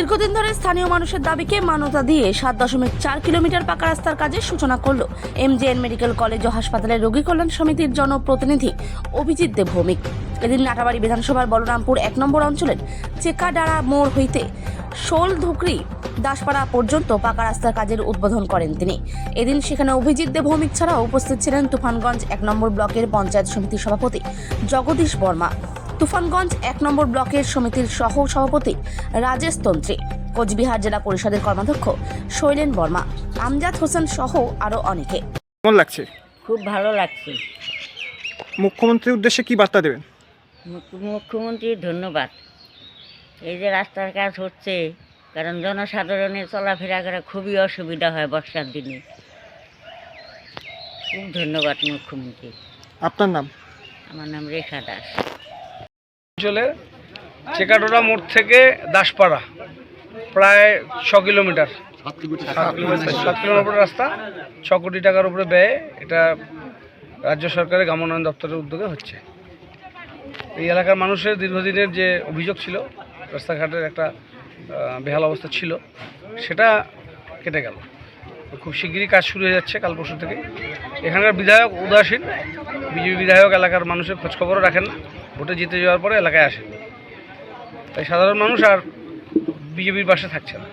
দীর্ঘদিন ধরে স্থানীয় মানুষের দাবিকে মান্যতা দিয়ে সাত দশমিক চার কিলোমিটার পাকা রাস্তার কাজের সূচনা করল এমজেএন মেডিকেল কলেজ ও হাসপাতালের রোগী কল্যাণ সমিতির জনপ্রতিনিধি অভিজিৎ দেব ভৌমিক। এদিন নাটাবাড়ি বিধানসভার বলরামপুর এক নম্বর অঞ্চলের চেকাডাড়া মোড় হইতে শোল ধুকরি দাসপাড়া পর্যন্ত পাকা রাস্তার কাজের উদ্বোধন করেন তিনি। এদিন সেখানে অভিজিৎ দেব ভৌমিক ছাড়াও উপস্থিত ছিলেন তুফানগঞ্জ এক নম্বর ব্লকের পঞ্চায়েত সমিতির সভাপতি জগদীশ বর্মা। তুফানগঞ্জ এক নম্বর ব্লকের সমিতির সহ সভাপতি রাজেশ তন্ত্রী কোচবিহার জেলা পরিষদের কর্মাধ্যক্ষ শৈলেন বর্মা আমজাদ হোসেন সহ আরও অনেকে। কেমন লাগছে? খুব ভালো লাগছে। মুখ্যমন্ত্রীর উদ্দেশ্যে কি বার্তা দেবেন? মুখ্য- মুখ্যমন্ত্রীর ধন্যবাদ। এই যে রাস্তার কাজ হচ্ছে কারণ জনসাধারণের চলাফেরা করা খুবই অসুবিধা হয় বর্ষার দিনে। খুব ধন্যবাদ মুখ্যমন্ত্রী। আপনার নাম? আমার নাম রেখা দাস। অঞ্চলে চেকাটোরা মোড় থেকে দাসপাড়া প্রায় ছ কিলোমিটার। সাত কিলোমিটার। রাস্তা ছ কোটি টাকার উপরে ব্যয়ে এটা রাজ্য সরকারের গ্রামোন্নয়ন দপ্তরের উদ্যোগে হচ্ছে। এই এলাকার মানুষের দীর্ঘদিনের যে অভিযোগ ছিল রাস্তাঘাটের একটা বেহাল অবস্থা ছিল সেটা কেটে গেল। খুব শিগগিরই কাজ শুরু হয়ে যাচ্ছে কাল পরশু থেকে। এখানকার বিধায়ক উদাসীন বিজেপি বিধায়ক এলাকার মানুষের খোঁজখবরও রাখেন না। ভোটে জিতে যাওয়ার পরে এলাকায় আসেন। তাই সাধারণ মানুষ আর বিজেপির পাশে থাকছে না।